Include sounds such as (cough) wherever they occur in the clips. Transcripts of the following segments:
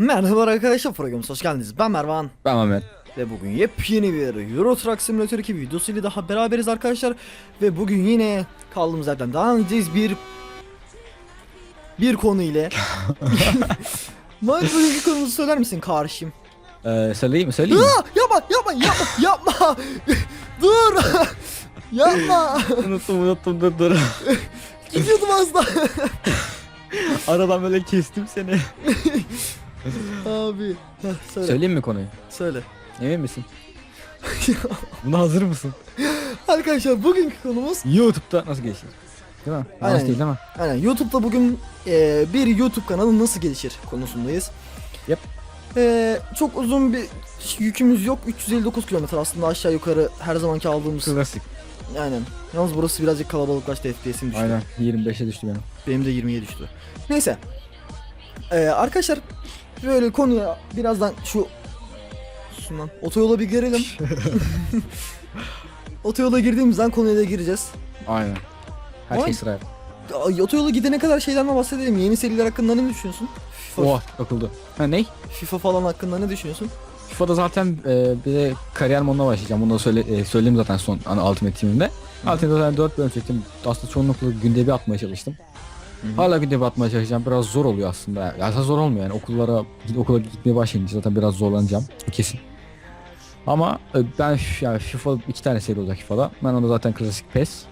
Merhaba arkadaşlar programımıza hoş geldiniz. Ben Mervan Ben Mehmet. ve bugün yepyeni bir Euro Truck Simulator 2 videosuyla daha beraberiz arkadaşlar. Ve bugün yine kaldığımız yerden devam edeceğiz bir bir konu ile. (laughs) Mike bugünkü konumuzu söyler misin karşım? Ee, söyleyeyim mi? Söyleyeyim mi? Aa, yapma yapma yapma yapma. (laughs) Dur. (laughs) yapma. unuttum unuttum dur dur. Gidiyordum az daha. Aradan böyle kestim seni. Abi. Heh, söyle. Söyleyeyim mi konuyu? Söyle. Emin misin? (laughs) Buna hazır mısın? Arkadaşlar bugünkü konumuz YouTube'da nasıl gelişir? Değil mi? Aynen. Yanlış değil değil mi? Aynen YouTube'da bugün e, bir YouTube kanalı nasıl gelişir konusundayız. Yap. E, çok uzun bir yükümüz yok. 359 kilometre aslında aşağı yukarı her zamanki aldığımız. Klasik. Aynen. Yalnız burası birazcık kalabalıklaştı FPS'im düştü. Aynen 25'e düştü benim. Benim de 20'ye düştü. Neyse. E, arkadaşlar böyle konuya birazdan şu Şundan otoyola bir girelim. (laughs) otoyola girdiğimizden konuya da gireceğiz. Aynen. Her Ay. şey sıraya. Ay, Otoyola gidene kadar şeyden bahsedelim. Yeni seriler hakkında ne düşünüyorsun? FIFA, Oha takıldı. Ha ne? FIFA falan hakkında ne düşünüyorsun? FIFA'da zaten e, bir de kariyer moduna başlayacağım. Bunu da söyle, e, söyledim zaten son hani Ultimate Team'imde. Ultimate'de zaten 4 bölüm çektim. Aslında çoğunlukla günde bir atmaya çalıştım. Hala günde bir atmaya çalışacağım. Biraz zor oluyor aslında. Ya aslında zor olmuyor yani. Okullara, okula gitmeye başlayınca zaten biraz zorlanacağım. Kesin. Ama e, ben yani FIFA iki tane seri olacak FIFA'da. Ben onda zaten klasik PES.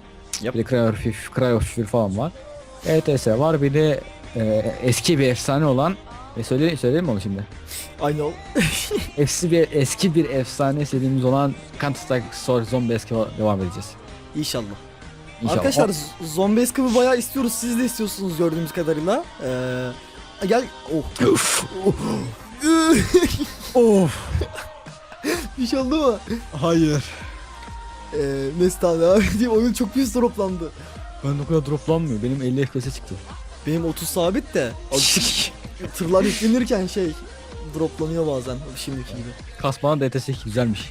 Yap. Bir de Cryo FIFA, Cryo FIFA falan var. ETS var. Bir de e, eski bir efsane olan e, söyle, söyleyeyim mi onu şimdi? I know. (laughs) Eski bir eski bir efsane serimiz olan Counter Strike Source Zombie devam edeceğiz. İnşallah. İnşallah. Arkadaşlar z- Zombie Escape'ı bayağı istiyoruz. Siz de istiyorsunuz gördüğümüz kadarıyla. Ee, gel. Oh. (laughs) Of. bir şey oldu mu? Hayır. Ee, Mesut abi oyun çok pis droplandı. Ben o kadar droplanmıyor. Benim 50 FPS'e çıktı. Benim 30 sabit de. (laughs) Tırlar yüklenirken şey droplanıyor bazen şimdiki gibi. Kasmanın DTS 2 güzelmiş.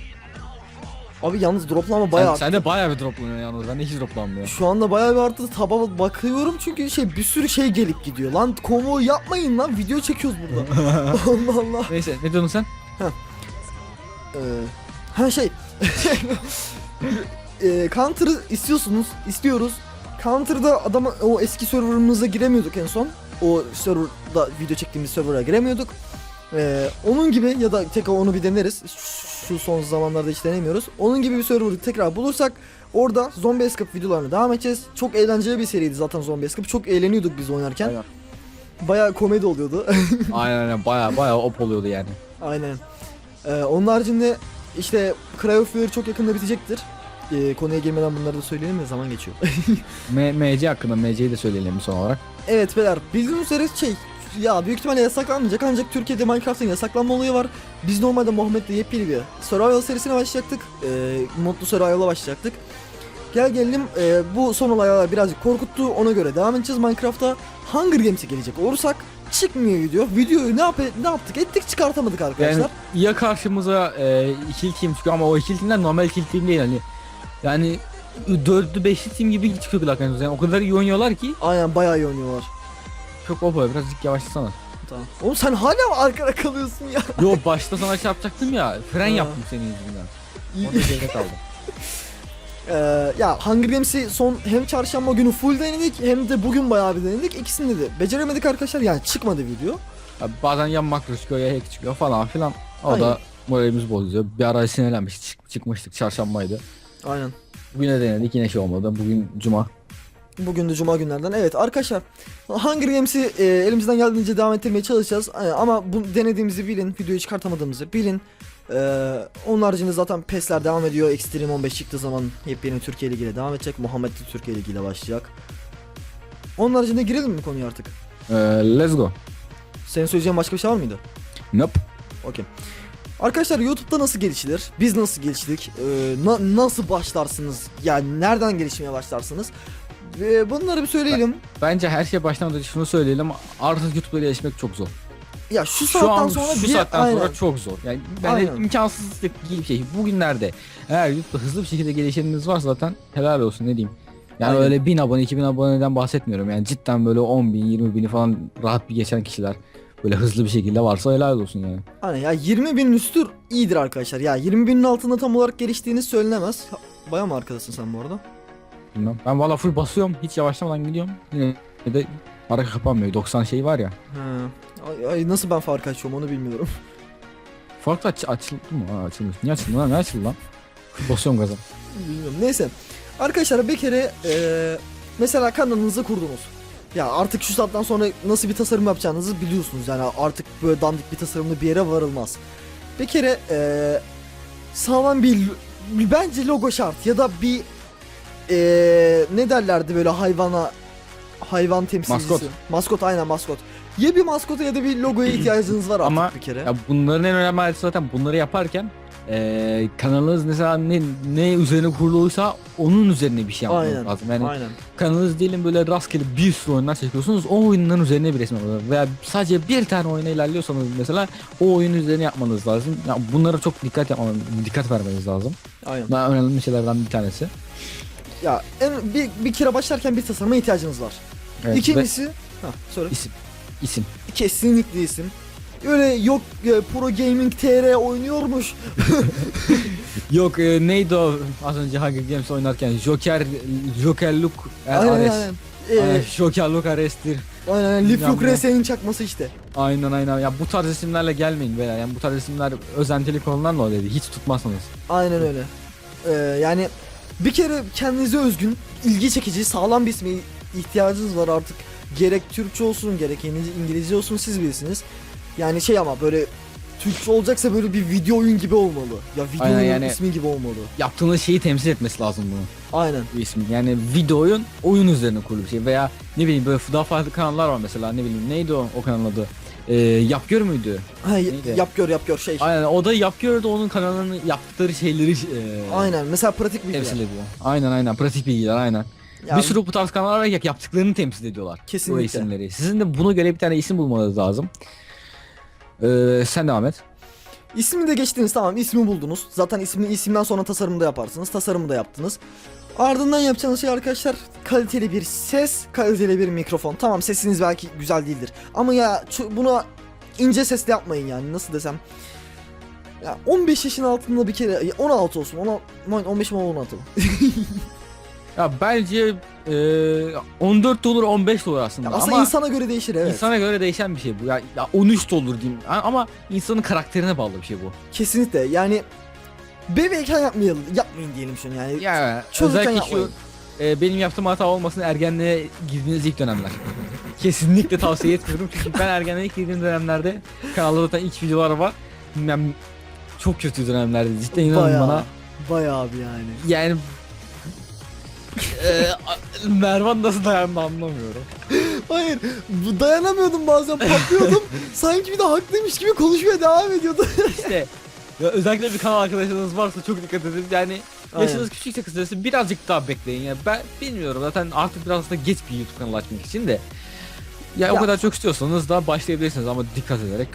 Abi yalnız droplanma Sen, bayağı sen de bayağı bir droplanıyor yalnız. Ben de hiç droplanmıyor. Şu anda bayağı bir arttı. Taba bakıyorum çünkü şey bir sürü şey gelip gidiyor. Lan konvoy yapmayın lan video çekiyoruz burada. (laughs) Allah Allah. Neyse ne diyordun sen? Ee, ha şey. (laughs) ee, Counter'ı istiyorsunuz, istiyoruz. Counter'da adama o eski serverımıza giremiyorduk en son. O serverda video çektiğimiz server'a giremiyorduk. Ee, onun gibi ya da tekrar onu bir deneriz. Şu son zamanlarda hiç denemiyoruz. Onun gibi bir server'ı tekrar bulursak orada Zombie Escape videolarına devam edeceğiz. Çok eğlenceli bir seriydi zaten Zombie Escape. Çok eğleniyorduk biz oynarken. Aynen. Bayağı komedi oluyordu. (laughs) aynen aynen bayağı bayağı op oluyordu yani. Aynen. Ee, onun haricinde işte Cryo Fear çok yakında bitecektir. Ee, konuya girmeden bunları da söyleyelim de zaman geçiyor. (laughs) M MC hakkında MC'yi de söyleyelim son olarak. evet beyler bildiğiniz üzere şey ya büyük ihtimalle yasaklanmayacak ancak Türkiye'de Minecraft'ın yasaklanma olayı var. Biz normalde Muhammed'le yepyeni bir Survival serisine başlayacaktık. Ee, modlu Survival'a başlayacaktık. Gel gelelim e, bu son olaylar birazcık korkuttu ona göre devam edeceğiz Minecraft'ta. Hunger Games'e gelecek olursak çıkmıyor video. Videoyu ne, yap ne yaptık ettik çıkartamadık arkadaşlar. Yani ya karşımıza e, ikili team çıkıyor ama o ikili teamler normal ikili team değil hani. Yani dörtlü beşli team gibi çıkıyorlar. Yani o kadar iyi oynuyorlar ki Aynen bayağı iyi oynuyorlar. Çok op oluyor. Birazcık yavaşlasana. Tamam. Oğlum sen hala mı arkada kalıyorsun ya? Yo başta sana çarpacaktım ya. Fren Ha. yaptım senin yüzünden. Onda geride kaldım. (laughs) Ee, ya Hunger Games'i son hem çarşamba günü full denedik hem de bugün bayağı bir denedik. İkisini de beceremedik arkadaşlar yani çıkmadı video. Ya bazen ya makro çıkıyor ya hack çıkıyor falan filan. O Aynen. da moralimiz bozuyor. Bir ara sinirlenmiş çık- çıkmıştık çarşambaydı. Aynen. Bugün de denedik yine şey olmadı. Bugün cuma. Bugün de cuma günlerden. Evet arkadaşlar Hunger Games'i e, elimizden geldiğince devam ettirmeye çalışacağız. E, ama bu denediğimizi bilin. Videoyu çıkartamadığımızı bilin. E, onun haricinde zaten PES'ler devam ediyor. Extreme 15 çıktığı zaman yepyeni Türkiye Ligi ile devam edecek. Muhammed de Türkiye Ligi ile başlayacak. Onun haricinde girelim mi konuya artık? Ee, let's go. Senin söyleyeceğin başka bir şey var mıydı? Nope. Okey. Arkadaşlar YouTube'da nasıl gelişilir? Biz nasıl geliştik? Ee, na- nasıl başlarsınız? Yani nereden gelişmeye başlarsınız? Ee, bunları bir söyleyelim. Bence her şey başlamadan önce şunu söyleyelim. Artık YouTube'da gelişmek çok zor. Ya şu Şu saatten an sonra şu bir saatten aynen. sonra çok zor. Yani bence Aynen. imkansız bir şey. Bugünlerde eğer YouTube'da hızlı bir şekilde gelişeniniz varsa zaten helal olsun ne diyeyim. Yani Aynen. öyle 1000 abone 2000 aboneden bahsetmiyorum. Yani cidden böyle 10 bin 20 bini falan rahat bir geçen kişiler. böyle hızlı bir şekilde varsa helal olsun yani. Hani ya 20 binin üstü iyidir arkadaşlar. Ya 20 binin altında tam olarak geliştiğiniz söylenemez. Baya mı arkadasın sen bu arada? Bilmem. Ben valla full basıyorum hiç yavaşlamadan gidiyorum. Yine de arka kapanmıyor 90 şey var ya. He. Ay, ay, nasıl ben fark açıyorum onu bilmiyorum. (laughs) Farklı aç açıldı mı? Aa, açılmış. Niye açıldı lan? Ne açıldı lan? Basıyorum gaza. bilmiyorum. Neyse. Arkadaşlar bir kere eee, mesela kanalınızı kurdunuz. Ya artık şu saatten sonra nasıl bir tasarım yapacağınızı biliyorsunuz. Yani artık böyle dandik bir tasarımla bir yere varılmaz. Bir kere eee, sağlam bir bence logo şart ya da bir eee, ne derlerdi böyle hayvana hayvan temsilcisi. Maskot. Maskot aynen maskot. Ya bir maskota ya da bir logoya ihtiyacınız var artık Ama bir kere. Ya bunların en önemli ayrıntısı zaten bunları yaparken eee kanalınız mesela ne, ne üzerine kuruluysa onun üzerine bir şey yapmanız Aynen. lazım. Yani Aynen. kanalınız diyelim böyle rastgele bir sürü oyunlar çekiyorsunuz o oyunların üzerine bir resim yapmanız Veya sadece bir tane oyuna ilerliyorsanız mesela o oyun üzerine yapmanız lazım. Ya bunlara çok dikkat yapmanız, dikkat vermeniz lazım. Aynen. Daha önemli şeylerden bir tanesi. Ya en, bir, bir kere başlarken bir tasarıma ihtiyacınız var. Evet, ve İkincisi, ha söyle. isim. İsim. Kesinlikle isim. Öyle yok e, Pro Gaming TR oynuyormuş. (laughs) Yok e, neydi o az önce Hunger Games oynarken Joker Joker Look e, aynen Ares. aynen. Ee, Aynen, Joker Look Ares'tir. aynen. Leaf Look. RS'nin çakması işte. Aynen aynen. Ya bu tarz isimlerle gelmeyin beyler. Yani bu tarz isimler özentilik dolayı değil. Hiç tutmazsanız. Aynen öyle. Ee, yani bir kere kendinize özgün, ilgi çekici, sağlam bir isme ihtiyacınız var artık. Gerek Türkçe olsun, gerek İngiliz- İngilizce olsun siz bilirsiniz. Yani şey ama böyle Türkçe olacaksa böyle bir video oyun gibi olmalı. Ya video Aynen oyun yani. ismi gibi olmalı. Yaptığınız şeyi temsil etmesi lazım bunu. Aynen. Bu ismin. Yani video oyun oyun üzerine kurulu bir şey. Veya ne bileyim böyle daha farklı kanallar var mesela. Ne bileyim neydi o, o kanalın adı? Ee, yap gör müydü? Ha, Neydi? yap gör yap gör şey. Aynen o da yap gör de onun kanalının yaptıkları şeyleri e, Aynen. Mesela pratik bilgiler. temsil ediyor. Aynen aynen pratik bilgiler aynen. Ya bir sürü bu tarz kanallar var ya yaptıklarını temsil ediyorlar. Kesinlikle. O isimleri. Sizin de buna göre bir tane isim bulmanız lazım. Ee, sen devam et. İsmi de geçtiniz tamam ismi buldunuz. Zaten ismi isimden sonra tasarımı da yaparsınız. Tasarımı da yaptınız. Ardından yapacağınız şey arkadaşlar kaliteli bir ses, kaliteli bir mikrofon. Tamam sesiniz belki güzel değildir. Ama ya buna ince sesle yapmayın yani nasıl desem. Ya 15 yaşın altında bir kere 16 olsun. Ona aman 15 mi 16 mı? (laughs) Ya bence e, 14 de olur 15 de olur aslında. Ya aslında ama insana göre değişir evet. insana göre değişen bir şey bu. Ya, ya 13 de olur diyeyim. Ama insanın karakterine bağlı bir şey bu. Kesinlikle yani bebeğken yapmayalım, yapmayın diyelim şunu yani. Ya Çocukken özellikle şu yapmayın. e, benim yaptığım hata olmasın ergenliğe girdiğiniz ilk dönemler. Kesinlikle tavsiye etmiyorum çünkü ben ergenliğe ilk girdiğim dönemlerde kanalda zaten ilk videolar var. Ben çok kötü dönemlerdi cidden inanın Bayağı, bana. bayağı abi yani. Yani e, Mervan nasıl dayandı anlamıyorum. Hayır, bu dayanamıyordum bazen patlıyordum. (laughs) Sanki bir de haklıymış gibi konuşmaya devam ediyordu. İşte ya özellikle bir kanal arkadaşlarınız varsa çok dikkat edin. Yani Aynen. yaşınız küçükse kısacası birazcık daha bekleyin. Ya ben bilmiyorum zaten artık biraz da geç bir YouTube kanalı açmak için de. Ya, o Ya- kadar çok istiyorsanız da başlayabilirsiniz ama dikkat ederek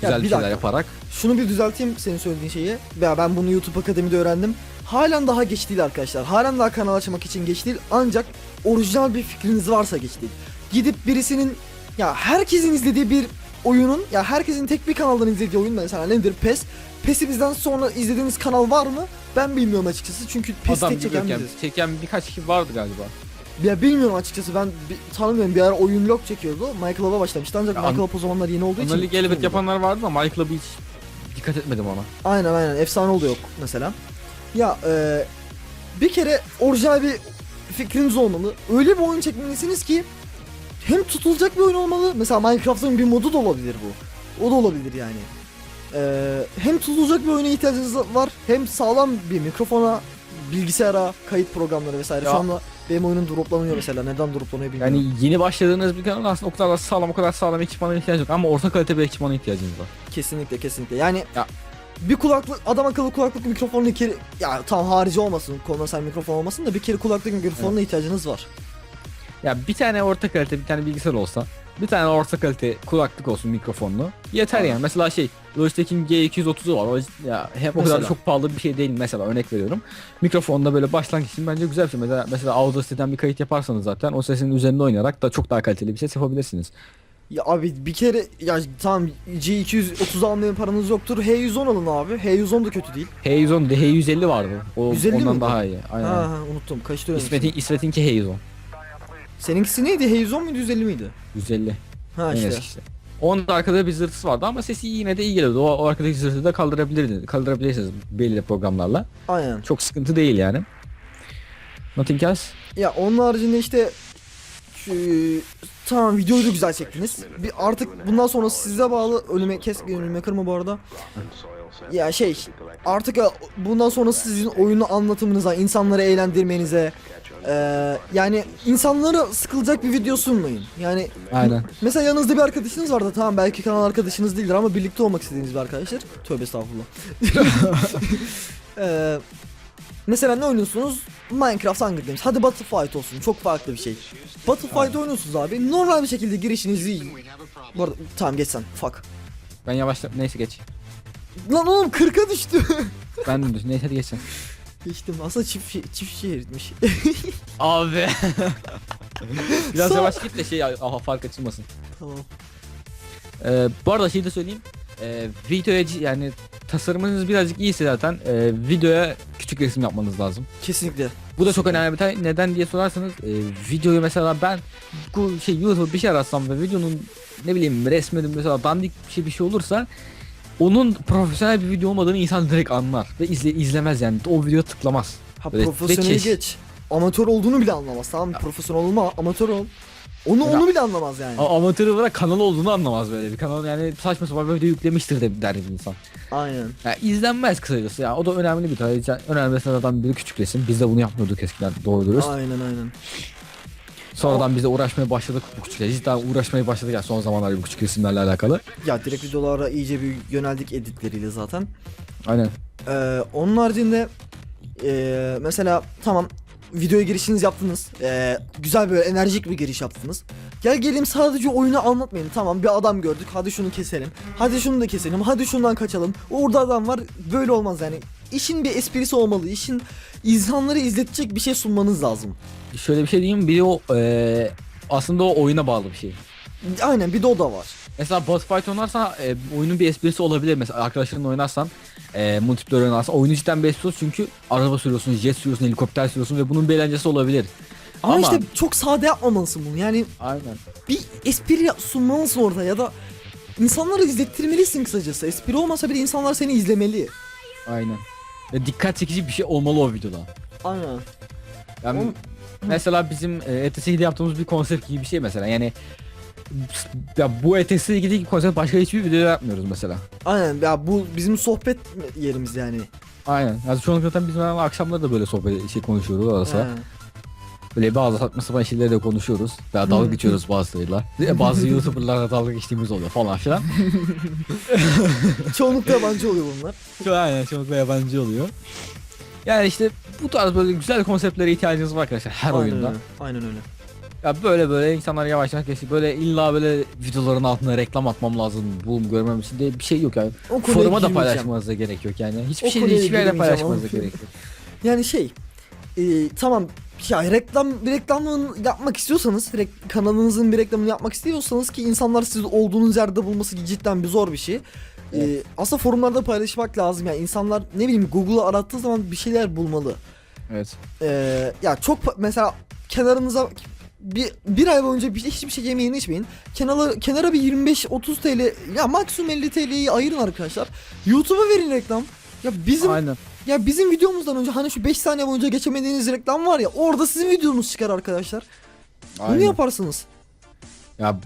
güzel bir bir şeyler dakika. yaparak. Şunu bir düzelteyim senin söylediğin şeyi. Ya ben bunu YouTube Akademi'de öğrendim. Halen daha geç değil arkadaşlar. Halen daha kanal açmak için geç değil. Ancak orijinal bir fikriniz varsa geç değil. Gidip birisinin ya herkesin izlediği bir oyunun ya herkesin tek bir kanaldan izlediği oyun mesela nedir PES. PES'i bizden sonra izlediğiniz kanal var mı? Ben bilmiyorum açıkçası çünkü PES Adam tek çeken çeken, biziz. çeken birkaç kişi vardı galiba. Ya bilmiyorum açıkçası ben bi- tanımıyorum bir ara oyun log çekiyordu. Michael Hava başlamıştı ancak Ya Michael Hava o zamanlar yeni olduğu için. Analitik elbet tutulmadı. yapanlar vardı ama Michael'a bir hiç dikkat etmedim ona. Aynen aynen efsane oldu yok mesela. Ya e, bir kere orijinal bir fikriniz olmalı. Öyle bir oyun çekmelisiniz ki hem tutulacak bir oyun olmalı. Mesela Minecraft'ın bir modu da olabilir bu. O da olabilir yani. E, hem tutulacak bir oyuna ihtiyacınız var hem sağlam bir mikrofona, bilgisayara, kayıt programları vesaire. Ya- Şu anda benim oyunum droplanıyor mesela. Neden droplanıyor bilmiyorum. Yani yeni başladığınız bir kanal aslında o kadar da sağlam o kadar sağlam ekipmana ihtiyaç yok ama orta kalite bir ekipmana ihtiyacınız var. Kesinlikle kesinlikle. Yani Ya- bir kulaklık adam akıllı kulaklık mikrofonunu kere ya tam harici olmasın konser mikrofon olmasın da bir kere kulaklık mikrofonuna ihtiyacınız var. Ya bir tane orta kalite bir tane bilgisayar olsa bir tane orta kalite kulaklık olsun mikrofonlu yeter yani. Mesela şey Logitech'in G230'u var. O ya hem o kadar çok pahalı bir şey değil mesela örnek veriyorum. Mikrofonda böyle başlangıç için bence güzel bir şey. Mesela mesela Audacity'den bir kayıt yaparsanız zaten o sesin üzerinde oynayarak da çok daha kaliteli bir ses yapabilirsiniz. Ya abi bir kere ya tamam C230 almaya paranız yoktur. H110 alın abi. H110 da kötü değil. H110 de H150 vardı. O 150 ondan miydi? daha iyi. Aynen. Ha, ha unuttum. Kaçtı. İsmet'in İsmet'inki H110. Seninkisi neydi? H110 muydu 150 miydi? 150. Ha En işte. eskisi. Onun da arkada bir zırtısı vardı ama sesi yine de iyi geliyordu. O, o arkadaki zırtı da kaldırabilirdiniz. Kaldırabilirsiniz belli programlarla. Aynen. Çok sıkıntı değil yani. Nothing else. Ya onun haricinde işte şu, tamam videoyu da güzel çektiniz. Bir artık bundan sonra size bağlı ölüme kes ölüme kırma bu arada. Ya şey artık bundan sonra sizin oyunu anlatımınıza, insanları eğlendirmenize eee, yani insanlara sıkılacak bir video sunmayın. Yani Aynen. mesela yanınızda bir arkadaşınız vardı tamam belki kanal arkadaşınız değildir ama birlikte olmak istediğiniz bir arkadaşlar. Tövbe estağfurullah. Eee (laughs) mesela ne oynuyorsunuz? Minecraft Hunger Games. Hadi Battlefight olsun. Çok farklı bir şey. Battlefight oynuyorsunuz abi. Normal bir şekilde girişinizi Bu arada tamam geç sen. Fuck. Ben yavaşla neyse geç. Lan oğlum 40'a düştü. Ben de. Neyse hadi geç sen. (laughs) Geçtim. Aslında çift şe- çift şehirmiş. (laughs) Abi. (laughs) Biraz Sağ- yavaş git de şey aha fark açılmasın. tamam. Ee, bu arada şey de söyleyeyim. Ee, videoya c- yani tasarımınız birazcık iyiyse zaten e, videoya küçük resim yapmanız lazım. Kesinlikle. Bu da çok önemli bir detay. Neden diye sorarsanız e, videoyu mesela ben bu şey YouTube bir şey aratsam ve videonun ne bileyim resmedim mesela dandik bir şey bir şey olursa onun profesyonel bir video olmadığını insan direkt anlar ve izle, izlemez yani o video tıklamaz. Ha Evet, profesyonel geç. Amatör olduğunu bile anlamaz. Tamam profesyonel olma amatör ol. Onu Ya- onu bile anlamaz yani. A- amatör olarak kanal olduğunu anlamaz böyle bir kanal yani saçma sapan bir video yüklemiştir de der insan. Aynen. Yani izlenmez kısacası ya o da önemli bir detay. Yani Önemli meseleden biri küçük resim. Biz de bunu yapmıyorduk eskiden doğru dürüst. Aynen aynen. Sonradan biz de uğraşmaya başladık bu küçük resim. Cidden uğraşmaya başladık yani son zamanlarda bu küçük resimlerle alakalı. Ya direkt videolara iyice bir yöneldik editleriyle zaten. Aynen. Ee, onun haricinde ee, mesela tamam videoya girişiniz yaptınız. Ee, güzel böyle enerjik bir giriş yaptınız. Gel gelin sadece oyunu anlatmayın. Tamam bir adam gördük. Hadi şunu keselim. Hadi şunu da keselim. Hadi şundan kaçalım. Orada adam var. Böyle olmaz yani. İşin bir esprisi olmalı. İşin insanları izletecek bir şey sunmanız lazım. Şöyle bir şey diyeyim bir de o eee, aslında o oyuna bağlı bir şey. Aynen bir de o da var. Mesela boss fight oynarsan e, oyunun bir esprisi olabilir. Mesela arkadaşlarınla oynarsan e, multiplayer oynarsan oyunu cidden bir esprisi çünkü araba sürüyorsun, jet sürüyorsun, helikopter sürüyorsun ve bunun bir eğlencesi olabilir. Ama, Ama- işte çok sade yapmamalısın bunu. Yani Aynen. bir espri sunmalısın orada ya da insanları izlettirmelisin kısacası. Espri olmasa bile insanlar seni izlemeli. Aynen. Ve dikkat çekici bir şey olmalı o videoda. Aynen. Yani Oğlum- mesela bizim e, ETS ile yaptığımız bir konsept gibi bir şey mesela. Yani ya bu ETS ile ilgili konsept başka hiçbir video yapmıyoruz mesela. Aynen ya bu bizim sohbet yerimiz yani. Aynen. Yani çoğunlukla zaten biz akşamları da böyle sohbet şey konuşuyoruz arası. Ha. Böyle bazı saçma sapan şeyleri de konuşuyoruz. Veya dalga geçiyoruz bazılarıyla. (laughs) Bazı YouTuber'larla dalga geçtiğimiz oluyor falan filan. (laughs) Çoğunlukla yabancı oluyor bunlar. Çok aynen çoğunlukla yabancı oluyor. Yani işte bu tarz böyle güzel konseptlere ihtiyacınız var arkadaşlar her Aynen oyunda. Öyle. Aynen öyle. Ya böyle böyle insanlar yavaş yavaş geçti. Böyle illa böyle videoların altına reklam atmam lazım. Bu görmem için de bir şey yok yani. O Foruma da paylaşmanıza gerek yok yani. Hiçbir O şey hiçbir yerde paylaşmanıza gerek yok. Yani şey e, tamam ya reklam bir reklamını yapmak istiyorsanız rek- kanalınızın bir reklamını yapmak istiyorsanız ki insanlar siz olduğunuz yerde bulması cidden bir zor bir şey. E, aslında forumlarda paylaşmak lazım yani insanlar ne bileyim Google'u arattığı zaman bir şeyler bulmalı. Evet. Ee, ya çok mesela kenarınıza bir, bir ay boyunca bir, hiçbir şey yemeyin içmeyin. Kenara, kenara bir 25-30 TL ya maksimum 50 TL'yi ayırın arkadaşlar. YouTube'a verin reklam. Ya bizim Aynen. ya bizim videomuzdan önce hani şu 5 saniye boyunca geçemediğiniz reklam var ya orada sizin videonuz çıkar arkadaşlar. Bunu Aynen. yaparsınız. Ya,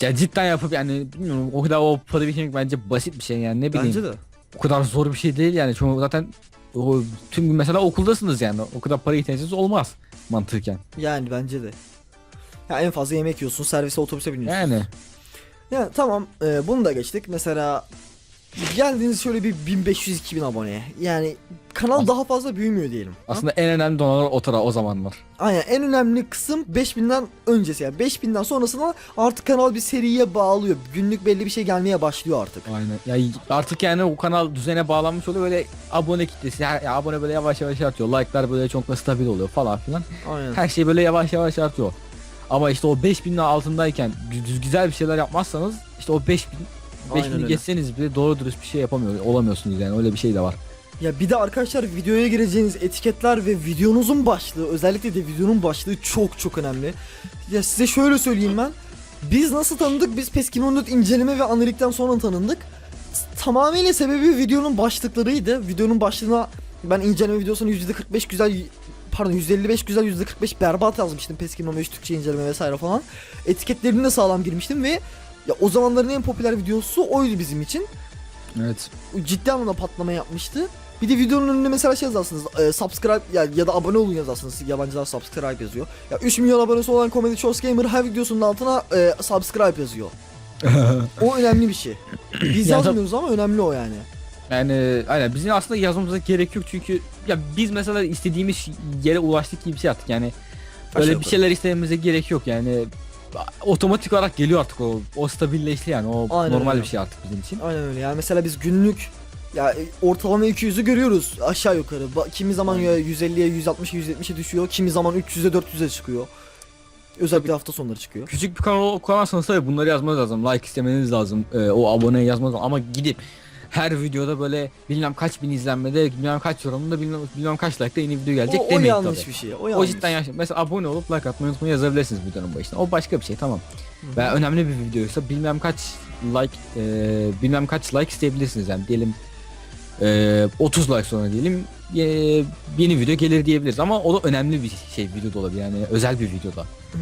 ya cidden yapıp yani bilmiyorum o kadar o para biriktirmek bence basit bir şey yani ne bileyim. Bence de. O kadar zor bir şey değil yani. Çoğu zaten o, tüm gün mesela okuldasınız yani. O kadar para ihtiyacınız olmaz mantıken. Yani bence de. Ya en fazla yemek yiyorsun, servise otobüse biniyorsun. Yani Ya tamam e, bunu da geçtik. Mesela geldiğiniz şöyle bir 1500-2000 aboneye. Yani kanal daha fazla büyümüyor diyelim. aslında en önemli donalar o tara o zamanlar. Aynen en önemli kısım 5000'den öncesi yani 5000'den sonrasında artık kanal bir seriye bağlıyor. Günlük belli bir şey gelmeye başlıyor artık. Aynen. Ya artık yani o kanal düzene bağlanmış oluyor böyle abone kitlesi her, ya abone böyle yavaş yavaş artıyor. Like'lar böyle çok da stabil oluyor falan filan. Aynen. Her şey böyle yavaş yavaş artıyor. Ama işte o 5000'in altındayken düz güzel bir şeyler yapmazsanız işte o 5000 Aynen 5000'i öyle. geçseniz bile doğru dürüst bir şey yapamıyor olamıyorsunuz yani öyle bir şey de var. Ya bir de arkadaşlar videoya gireceğiniz etiketler ve videonuzun başlığı özellikle de videonun başlığı çok çok önemli. Ya size şöyle söyleyeyim ben. Biz nasıl tanıdık? Biz PES 2014 inceleme ve analitikten sonra tanındık. Tamamıyla sebebi videonun başlıklarıydı. Videonun başlığına ben inceleme videosunu %45 güzel pardon %55 güzel %45 berbat yazmıştım PES 2015 Türkçe inceleme vesaire falan. Etiketlerini de sağlam girmiştim ve ya o zamanların en popüler videosu oydu bizim için Evet. ciddi anlamda patlama yapmıştı. Bir de videonun önünde mesela şey yazarsınız. E, subscribe ya, ya da abone olun yazarsınız. Yabancılar subscribe yazıyor. Ya 3 milyon abonesi olan Comedy Shows Gamer her videosunun altına e, subscribe yazıyor. (laughs) O önemli bir şey. Biz Ya yazmıyoruz ama önemli o yani. Yani aynen bizim aslında yazmamıza gerek yok çünkü ya biz mesela istediğimiz yere ulaştık gibi bir şey yaptık yani öyle bir şeyler istememize gerek yok yani otomatik olarak geliyor artık o o stabilleşti yani o Aynen normal öyle. bir şey artık bizim için. Aynen öyle. Yani mesela biz günlük ya e, ortalama 200'ü görüyoruz aşağı yukarı. Ba- Kimi zaman Aynen. ya 150'ye, 160'a, 170'e düşüyor. Kimi zaman 300'e, 400'e çıkıyor. Özellikle hafta sonları çıkıyor. Küçük bir kanal kurarsanız tabii bunları yazmanız lazım. Like istemeniz lazım. e, o aboneye yazmanız lazım. Ama gidip her videoda böyle bilmem kaç bin izlenmede, bilmem kaç yorumda, bilmem, bilmem kaç like'da yeni video gelecek O, o demeyin yanlış tabii. bir şey. O O yanlış. cidden yanlış. Mesela abone olup like atmayı unutmayın yazabilirsiniz videonun başına. O başka bir şey tamam. Veya önemli bir videoysa bilmem kaç like e, bilmem kaç like isteyebilirsiniz yani diyelim e, 30 like sonra diyelim e, yeni video gelir diyebiliriz ama o da önemli bir şey videoda olabilir yani özel bir videoda. Hmm.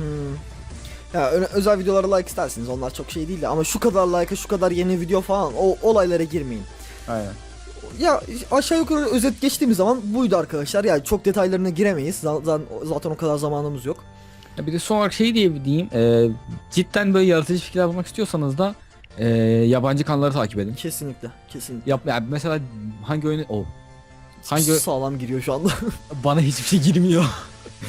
Ya özel videolara like istersiniz onlar çok şey değil de ama şu kadar like'a şu kadar yeni video falan o olaylara girmeyin. Aynen. Ya aşağı yukarı özet geçtiğimiz zaman buydu arkadaşlar. Yani çok detaylarına giremeyiz. Zaten zaten o kadar zamanımız yok. Ya bir de son olarak şey diye diyeyim e, cidden böyle yaratıcı fikirler bulmak istiyorsanız da e, yabancı kanalları takip edin. Kesinlikle. Kesinlikle. Yap, yani mesela hangi oyunu o hangi sağlam giriyor şu anda. (laughs) bana hiçbir şey girmiyor.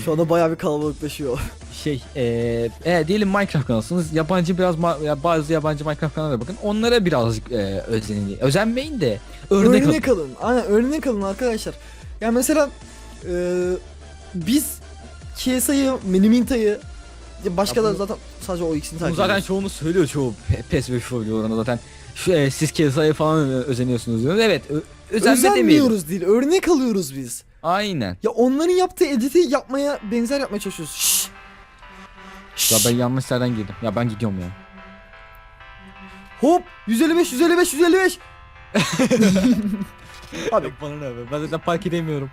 Şu anda bayağı bir kalabalıklaşıyor. şey eee e, diyelim Minecraft kanalısınız yabancı biraz ma- ya bazı yabancı Minecraft kanallara bakın onlara birazcık e, özenin özenmeyin de örnek, Örnek, alın. alın. Aynen örnek alın arkadaşlar. Ya mesela e, biz KSI'yi, Miniminta'yı ya başka Ya da bunu- zaten sadece o ikisini Bunu takip zaten ediyoruz. çoğunu söylüyor çoğu Pe- PES ve FIFA videolarında zaten şu e, siz KSI'ye falan ö- özeniyorsunuz diyoruz evet ö- özenme demeyelim Özenmiyoruz değil, örnek alıyoruz biz. Aynen Ya onların yaptığı editi yapmaya benzer yapmaya çalışıyoruz. Şşş. ya ben yanlış yerden girdim ya ben gidiyorum ya Hop 155 155 155. abi bana ne be ben zaten park edemiyorum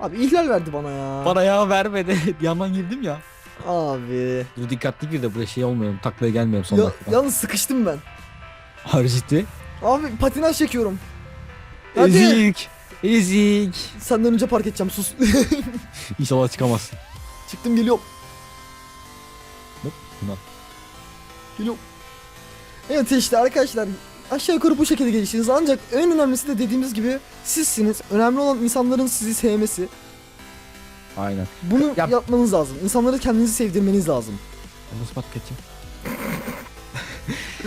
abi ihlal verdi bana ya. bana ya vermedi (laughs) yandan girdim ya Abi. Dur dikkatli gir de buraya şey olmuyorum taklaya gelmiyorum son Ya, dakika yalnız sıkıştım ben. Ciddi Abi patinaj çekiyorum. Hadi. Ezik Ezik Senden önce park edeceğim sus. (laughs) İnşallah çıkamazsın. Çıktım geliyorum. Hop. Geliyorum. Evet işte arkadaşlar aşağı yukarı bu şekilde geliştiniz ancak en önemlisi de dediğimiz gibi sizsiniz. Önemli olan insanların sizi sevmesi. Aynen. Bunu Ya- yapmanız lazım. İnsanları kendinizi sevdirmeniz lazım. Nasıl park edeceğim?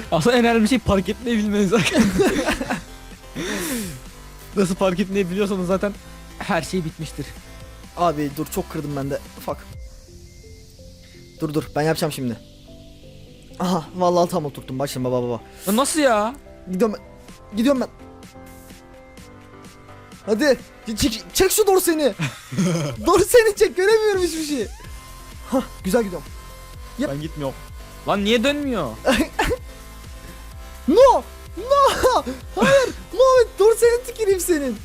(laughs) Aslında en önemli şey park etmeyi bilmeniz. (laughs) nasıl park etmeyi biliyorsanız zaten her şey bitmiştir. Abi dur çok kırdım ben de. Fuck. Dur dur ben yapacağım şimdi. Aha vallahi tam oturttum başım baba baba. Ya nasıl ya? Gidiyorum ben. Gidiyorum ben. Hadi. Çek, çek şu dorseni. (laughs) dorseni çek göremiyorum hiçbir şey. Hah güzel gidiyorum. Yap. Ben gitmiyorum. Lan niye dönmüyor? (laughs) No! No! Hayır! Muhammed dorseni tüküreyim senin.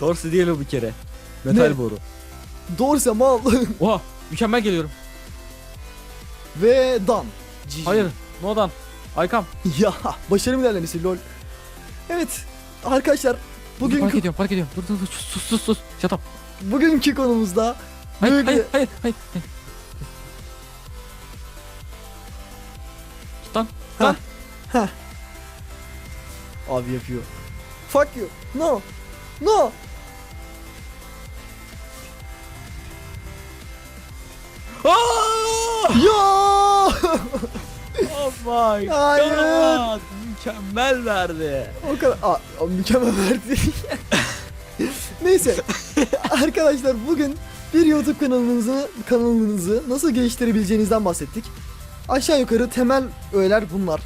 Dorsi o bir kere. Metal Ne? boru. Dorse mal. (laughs) Oha mükemmel geliyorum. Ve dan. GG. Hayır. No'dan. Aykam. Ya başarım ilerlemesi lol. Evet arkadaşlar Bugün... Park bugünkü, ediyorum park ediyorum. Dur dur dur sus sus sus. Shut up. bugünkü konumuzda Hayır Böyle- hayır hayır hayır. hayır. Lan. Ha. Ha. Abi yapıyor. Fuck you. No. No. Aaaa! Ya. Oh my Hayır. god. Mükemmel verdi. o kadar. Aa, o mükemmel verdi. (laughs) Neyse. Arkadaşlar bugün bir YouTube kanalınızı kanalınızı nasıl geliştirebileceğinizden bahsettik. Aşağı yukarı temel öğeler bunlar.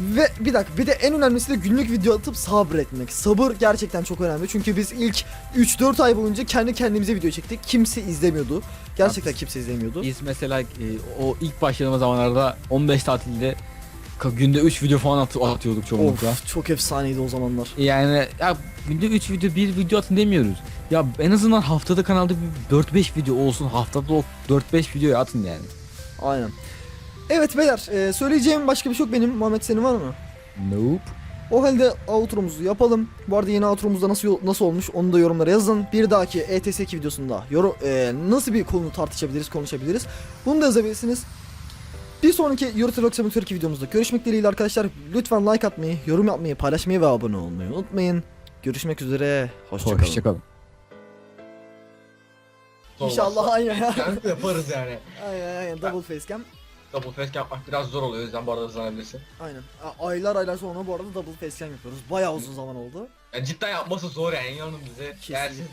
Ve bir dakika bir de en önemlisi de günlük video atıp sabretmek. Sabır gerçekten çok önemli. Çünkü biz ilk 3-4 ay boyunca kendi kendimize video çektik. Kimse izlemiyordu. Gerçekten Haklısın. kimse izlemiyordu. Biz mesela e, o ilk başladığımız zamanlarda 15 tatilde günde 3 video falan at- atıyorduk çoğunlukla. Of çok efsaneydi o zamanlar. Yani ya günde 3 video 1 video atın demiyoruz. Ya en azından haftada kanalda bir 4-5 video olsun. Haftada o 4-5 videoyu atın yani. Aynen. Evet beyler e, söyleyeceğim başka bir şey yok benim. Muhammed senin var mı? Nope. O halde outro'muzu yapalım. Bu arada yeni outro'muzda nasıl nasıl olmuş onu da yorumlara yazın. Bir dahaki E ETS2 videosunda yorum, e, nasıl bir konu tartışabiliriz, konuşabiliriz. Bunu da yazabilirsiniz. Bir sonraki Euro Truck Simulator 2 videomuzda görüşmek dileğiyle arkadaşlar. Lütfen like atmayı, yorum yapmayı, paylaşmayı ve abone olmayı unutmayın. Görüşmek üzere. Hoşçakalın. Hoşçakalın. İnşallah aynen. Yaparız yani. aynen aynen double facecam. Double face yapmak biraz zor oluyor o yüzden bu arada hızlanabilirsin. Aynen. A- Aylar aylar sonra bu arada double facecam yapıyoruz. Bayağı uzun zaman oldu. Yani cidden yapması zor yani inanın bize. Eğer Kesinlikle. siz de